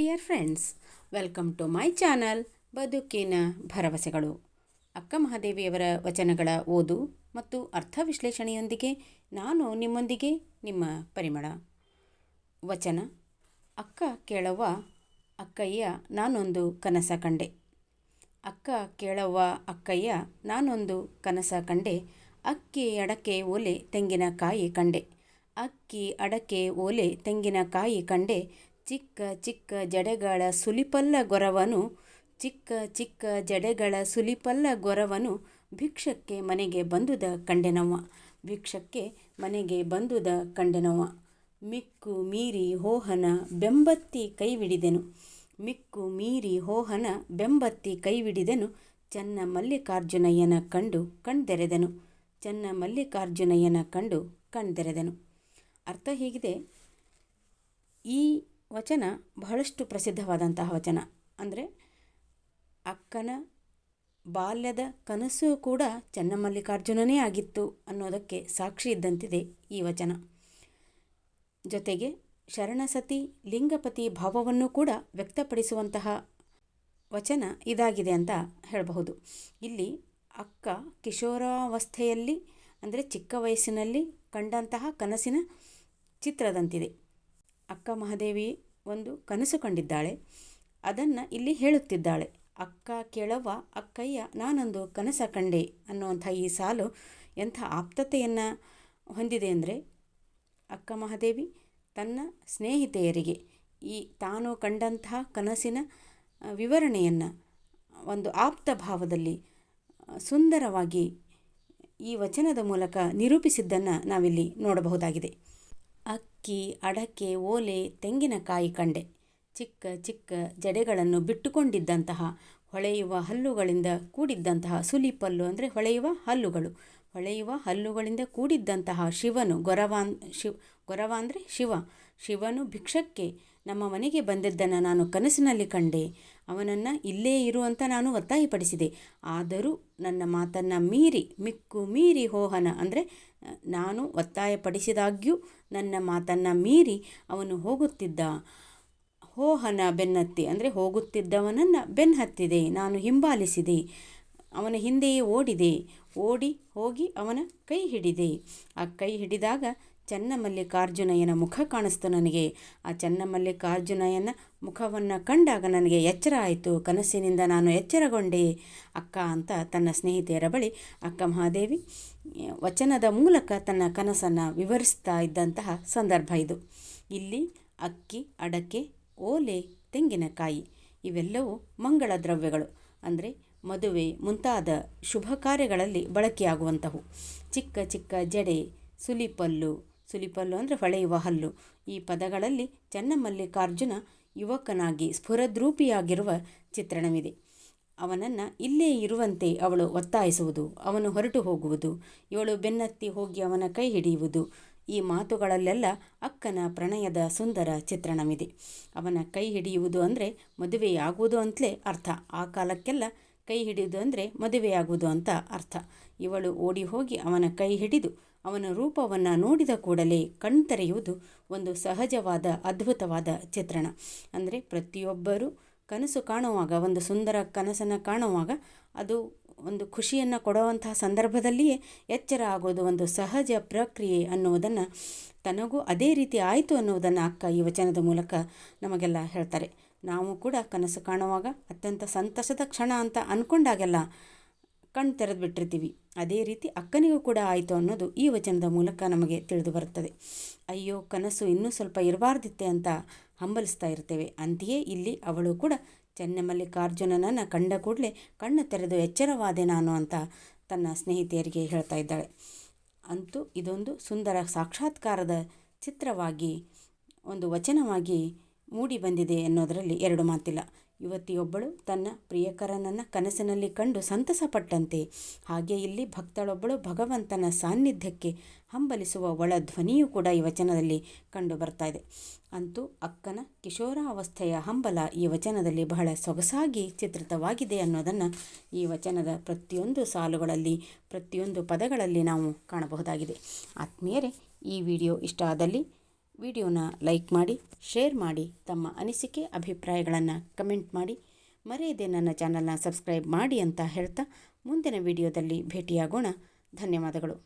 Dear friends, welcome to my channel ಬದುಕಿನ ಭರವಸೆಗಳು. ಅಕ್ಕ ಮಹಾದೇವಿಯವರ ವಚನಗಳ ಓದು ಮತ್ತು ಅರ್ಥ ವಿಶ್ಲೇಷಣೆಯೊಂದಿಗೆ ನಾನು ನಿಮ್ಮೊಂದಿಗೆ ನಿಮ್ಮ ಪರಿಮಳ. ವಚನ, ಅಕ್ಕ ಕೇಳವ್ವ, ಅಕ್ಕಯ್ಯ, ನಾನೊಂದು ಕನಸ ಕಂಡೆ. ಅಕ್ಕ ಕೇಳವ್ವ, ಅಕ್ಕಯ್ಯ, ನಾನೊಂದು ಕನಸ ಕಂಡೆ. ಅಕ್ಕಿ ಅಡಕೆ ಓಲೆ ತೆಂಗಿನಕಾಯಿ ಕಂಡೆ. ಅಕ್ಕಿ ಅಡಕೆ ಓಲೆ ತೆಂಗಿನಕಾಯಿ ಕಂಡೆ. ಚಿಕ್ಕ ಚಿಕ್ಕ ಜಡೆಗಳ ಸುಲಿಪಲ್ಲ ಗೊರವನು, ಚಿಕ್ಕ ಚಿಕ್ಕ ಜಡೆಗಳ ಸುಲಿಪಲ್ಲ ಗೊರವನು ಭಿಕ್ಷಕ್ಕೆ ಮನೆಗೆ ಬಂದುದ ಕಂಡೆನವ್ವ, ಭಿಕ್ಷಕ್ಕೆ ಮನೆಗೆ ಬಂದುದ ಕಂಡೆನವ್ವ. ಮಿಕ್ಕು ಮೀರಿ ಹೋಹನ ಬೆಂಬತ್ತಿ ಕೈವಿಡಿದೆನು, ಮಿಕ್ಕು ಮೀರಿ ಹೋಹನ ಬೆಂಬತ್ತಿ ಕೈವಿಡಿದೆನು, ಚನ್ನ ಮಲ್ಲಿಕಾರ್ಜುನಯ್ಯನ ಕಂಡು ಕಣ್ದೆರೆದೆನು, ಚನ್ನ ಮಲ್ಲಿಕಾರ್ಜುನಯ್ಯನ ಕಂಡು ಕಣ್ದೆರೆದೆನು. ಅರ್ಥ ಹೀಗಿದೆ? ಈ ವಚನ ಬಹಳಷ್ಟು ಪ್ರಸಿದ್ಧವಾದಂತಹ ವಚನ. ಅಂದರೆ ಅಕ್ಕನ ಬಾಲ್ಯದ ಕನಸು ಕೂಡ ಚನ್ನಮಲ್ಲಿಕಾರ್ಜುನನೇ ಆಗಿತ್ತು ಅನ್ನೋದಕ್ಕೆ ಸಾಕ್ಷಿ ಇದ್ದಂತಿದೆ ಈ ವಚನ. ಜೊತೆಗೆ ಶರಣಸತಿ ಲಿಂಗಪತಿ ಭಾವವನ್ನು ಕೂಡ ವ್ಯಕ್ತಪಡಿಸುವಂತಹ ವಚನ ಇದಾಗಿದೆ ಅಂತ ಹೇಳಬಹುದು. ಇಲ್ಲಿ ಅಕ್ಕ ಕಿಶೋರಾವಸ್ಥೆಯಲ್ಲಿ, ಅಂದರೆ ಚಿಕ್ಕ ವಯಸ್ಸಿನಲ್ಲಿ ಕಂಡಂತಹ ಕನಸಿನ ಚಿತ್ರದಂತಿದೆ. ಅಕ್ಕ ಮಹಾದೇವಿ ಒಂದು ಕನಸು ಕಂಡಿದ್ದಾಳೆ. ಅದನ್ನು ಇಲ್ಲಿ ಹೇಳುತ್ತಿದ್ದಾಳೆ. ಅಕ್ಕ ಕೇಳವ್ವ ಅಕ್ಕಯ್ಯ, ನಾನೊಂದು ಕನಸ ಕಂಡೆ ಅನ್ನುವಂಥ ಈ ಸಾಲು ಎಂಥ ಆಪ್ತತೆಯನ್ನು ಹೊಂದಿದೆ ಅಂದರೆ, ಅಕ್ಕ ಮಹಾದೇವಿ, ತನ್ನ ಸ್ನೇಹಿತೆಯರಿಗೆ ಈ ತಾನು ಕಂಡಂತಹ ಕನಸಿನ ವಿವರಣೆಯನ್ನು ಒಂದು ಆಪ್ತ ಭಾವದಲ್ಲಿ ಸುಂದರವಾಗಿ ಈ ವಚನದ ಮೂಲಕ ನಿರೂಪಿಸಿದ್ದನ್ನು ನಾವಿಲ್ಲಿ ನೋಡಬಹುದಾಗಿದೆ. ಅಕ್ಕಿ, ಅಡಕೆ, ಓಲೆ, ತೆಂಗಿನಕಾಯಿ ಕಂಡೆ. ಚಿಕ್ಕ ಚಿಕ್ಕ ಜಡೆಗಳನ್ನು ಬಿಟ್ಟುಕೊಂಡಿದ್ದಂತಹ, ಹೊಳೆಯುವ ಹಲ್ಲುಗಳಿಂದ ಕೂಡಿದ್ದಂತಹ ಸುಲಿಪಲ್ಲು ಅಂದರೆ ಹೊಳೆಯುವ ಹಲ್ಲುಗಳು. ಹೊಳೆಯುವ ಹಲ್ಲುಗಳಿಂದ ಕೂಡಿದ್ದಂತಹ ಶಿವನು ಗೊರವಾನ್, ಶಿವ್, ಗೊರವ ಅಂದರೆ ಶಿವ. ಶಿವನು ಭಿಕ್ಷಕ್ಕೆ ನಮ್ಮ ಮನೆಗೆ ಬಂದಿದ್ದನ್ನು ನಾನು ಕನಸಿನಲ್ಲಿ ಕಂಡೆ. ಅವನನ್ನು ಇಲ್ಲೇ ಇರುವಂತ ನಾನು ಒತ್ತಾಯಪಡಿಸಿದೆ. ಆದರೂ ನನ್ನ ಮಾತನ್ನು ಮೀರಿ, ಮಿಕ್ಕು ಮೀರಿ ಹೋಹನ ಅಂದರೆ ನಾನು ಒತ್ತಾಯಪಡಿಸಿದಾಗ್ಯೂ ನನ್ನ ಮಾತನ್ನು ಮೀರಿ ಅವನು ಹೋಗುತ್ತಿದ್ದ. ಹೋಹನ ಬೆನ್ನತ್ತಿ, ಅಂದರೆ ಹೋಗುತ್ತಿದ್ದವನನ್ನು ಬೆನ್ನತ್ತಿದೆ ನಾನು ಹಿಂಬಾಲಿಸಿದೆ, ಅವನ ಹಿಂದೆಯೇ ಓಡಿದೆ, ಓಡಿ ಹೋಗಿ ಅವನ ಕೈ ಹಿಡಿದೆ. ಆ ಕೈ ಹಿಡಿದಾಗ ಚನ್ನಮಲ್ಲಿಕಾರ್ಜುನಯ್ಯನ ಮುಖ ಕಾಣಿಸ್ತು ನನಗೆ. ಆ ಚನ್ನಮಲ್ಲಿಕಾರ್ಜುನಯ್ಯನ ಮುಖವನ್ನು ಕಂಡಾಗ ನನಗೆ ಎಚ್ಚರ ಆಯಿತು. ಕನಸಿನಿಂದ ನಾನು ಎಚ್ಚರಗೊಂಡೆ. ಅಕ್ಕ ಅಂತ ತನ್ನ ಸ್ನೇಹಿತೆಯರ ಬಳಿ ಅಕ್ಕ ಮಹಾದೇವಿ ವಚನದ ಮೂಲಕ ತನ್ನ ಕನಸನ್ನು ವಿವರಿಸ್ತಾ ಇದ್ದಂತಹ ಸಂದರ್ಭ ಇದು. ಇಲ್ಲಿ ಅಕ್ಕಿ, ಅಡಕೆ, ಓಲೆ, ತೆಂಗಿನಕಾಯಿ ಇವೆಲ್ಲವೂ ಮಂಗಳ ದ್ರವ್ಯಗಳು. ಅಂದರೆ ಮದುವೆ ಮುಂತಾದ ಶುಭ ಕಾರ್ಯಗಳಲ್ಲಿ ಬಳಕೆಯಾಗುವಂಥವು ಚಿಕ್ಕ ಚಿಕ್ಕ ಜಡೆ, ಸುಲಿಪಲ್ಲು ಸುಲಿಪಲ್ಲು ಅಂದರೆ ಹೊಳೆಯುವ ಹಲ್ಲು. ಈ ಪದಗಳಲ್ಲಿ ಚನ್ನಮಲ್ಲಿಕಾರ್ಜುನ ಯುವಕನಾಗಿ ಸ್ಫುರದ್ರೂಪಿಯಾಗಿರುವ ಚಿತ್ರಣವಿದೆ. ಅವನನ್ನು ಇಲ್ಲೇ ಇರುವಂತೆ ಅವಳು ಒತ್ತಾಯಿಸುವುದು, ಅವನು ಹೊರಟು ಹೋಗುವುದು, ಇವಳು ಬೆನ್ನತ್ತಿ ಹೋಗಿ ಅವನ ಕೈ ಹಿಡಿಯುವುದು, ಈ ಮಾತುಗಳಲ್ಲೆಲ್ಲ ಅಕ್ಕನ ಪ್ರಣಯದ ಸುಂದರ ಚಿತ್ರಣವಿದೆ. ಅವನ ಕೈ ಹಿಡಿಯುವುದು ಅಂದರೆ ಮದುವೆಯಾಗುವುದು ಅಂತಲೇ ಅರ್ಥ. ಆ ಕಾಲಕ್ಕೆಲ್ಲ ಕೈ ಹಿಡಿಯುವುದು ಅಂದರೆ ಮದುವೆಯಾಗುವುದು ಅಂತ ಅರ್ಥ. ಇವಳು ಓಡಿ ಹೋಗಿ ಅವನ ಕೈ ಹಿಡಿದು ಅವನ ರೂಪವನ್ನು ನೋಡಿದ ಕೂಡಲೇ ಕಣ್ತೆರೆಯುವುದು ಒಂದು ಸಹಜವಾದ, ಅದ್ಭುತವಾದ ಚಿತ್ರಣ. ಅಂದರೆ ಪ್ರತಿಯೊಬ್ಬರು ಕನಸು ಕಾಣುವಾಗ, ಒಂದು ಸುಂದರ ಕನಸನ್ನು ಕಾಣುವಾಗ ಅದು ಒಂದು ಖುಷಿಯನ್ನು ಕೊಡುವಂತಹ ಸಂದರ್ಭದಲ್ಲಿಯೇ ಎಚ್ಚರ ಆಗೋದು ಒಂದು ಸಹಜ ಪ್ರಕ್ರಿಯೆ ಅನ್ನುವುದನ್ನು ತನಗೂ ಅದೇ ರೀತಿ ಆಯಿತು ಅನ್ನುವುದನ್ನು ಅಕ್ಕ ಈ ವಚನದ ಮೂಲಕ ನಮಗೆಲ್ಲ ಹೇಳ್ತಾರೆ. ನಾವು ಕೂಡ ಕನಸು ಕಾಣುವಾಗ ಅತ್ಯಂತ ಸಂತಸದ ಕ್ಷಣ ಅಂತ ಅಂದ್ಕೊಂಡಾಗೆಲ್ಲ ಕಣ್ಣು ತೆರೆದು ಬಿಟ್ಟಿರ್ತೀವಿ. ಅದೇ ರೀತಿ ಅಕ್ಕನಿಗೂ ಕೂಡ ಆಯಿತು ಅನ್ನೋದು ಈ ವಚನದ ಮೂಲಕ ನಮಗೆ ತಿಳಿದು ಬರುತ್ತದೆ. ಅಯ್ಯೋ, ಕನಸು ಇನ್ನೂ ಸ್ವಲ್ಪ ಇರಬಾರ್ದಿತ್ತೆ ಅಂತ ಹಂಬಲಿಸ್ತಾ ಇರ್ತೇವೆ. ಅಂತೆಯೇ ಇಲ್ಲಿ ಅವಳು ಕೂಡ ಚೆನ್ನಮಲ್ಲಿಕಾರ್ಜುನನನ್ನು ಕಂಡ ಕೂಡಲೇ ಕಣ್ಣು ತೆರೆದು ಎಚ್ಚರವಾದೆ ನಾನು ಅಂತ ತನ್ನ ಸ್ನೇಹಿತೆಯರಿಗೆ ಹೇಳ್ತಾ ಇದ್ದಾಳೆ. ಅಂತೂ ಇದೊಂದು ಸುಂದರ ಸಾಕ್ಷಾತ್ಕಾರದ ಚಿತ್ರವಾಗಿ, ಒಂದು ವಚನವಾಗಿ ಮೂಡಿ ಬಂದಿದೆ ಅನ್ನೋದರಲ್ಲಿ ಎರಡು ಮಾತಿಲ್ಲ. ಯುವತಿಯೊಬ್ಬಳು ತನ್ನ ಪ್ರಿಯಕರನನ್ನು ಕನಸಿನಲ್ಲಿ ಕಂಡು ಸಂತಸಪಟ್ಟಂತೆ, ಹಾಗೆ ಇಲ್ಲಿ ಭಕ್ತಳೊಬ್ಬಳು ಭಗವಂತನ ಸಾನ್ನಿಧ್ಯಕ್ಕೆ ಹಂಬಲಿಸುವ ಒಳ ಧ್ವನಿಯೂ ಕೂಡ ಈ ವಚನದಲ್ಲಿ ಕಂಡು ಬರ್ತಾ ಇದೆ. ಅಂತೂ ಅಕ್ಕನ ಕಿಶೋರಾವಸ್ಥೆಯ ಹಂಬಲ ಈ ವಚನದಲ್ಲಿ ಬಹಳ ಸೊಗಸಾಗಿ ಚಿತ್ರಿತವಾಗಿದೆ ಅನ್ನೋದನ್ನು ಈ ವಚನದ ಪ್ರತಿಯೊಂದು ಸಾಲುಗಳಲ್ಲಿ, ಪ್ರತಿಯೊಂದು ಪದಗಳಲ್ಲಿ ನಾವು ಕಾಣಬಹುದಾಗಿದೆ. ಆತ್ಮೀಯರೇ, ಈ ವಿಡಿಯೋ ಇಷ್ಟ ಆದಲ್ಲಿ ವಿಡಿಯೋನ ಲೈಕ್ ಮಾಡಿ, ಶೇರ್ ಮಾಡಿ, ತಮ್ಮ ಅನಿಸಿಕೆ, ಅಭಿಪ್ರಾಯಗಳನ್ನು ಕಮೆಂಟ್ ಮಾಡಿ. ಮರೆಯದೆ ನನ್ನ ಚಾನಲ್ನ ಸಬ್ಸ್ಕ್ರೈಬ್ ಮಾಡಿ ಅಂತ ಹೇಳ್ತಾ ಮುಂದಿನ ವಿಡಿಯೋದಲ್ಲಿ ಭೇಟಿಯಾಗೋಣ. ಧನ್ಯವಾದಗಳು.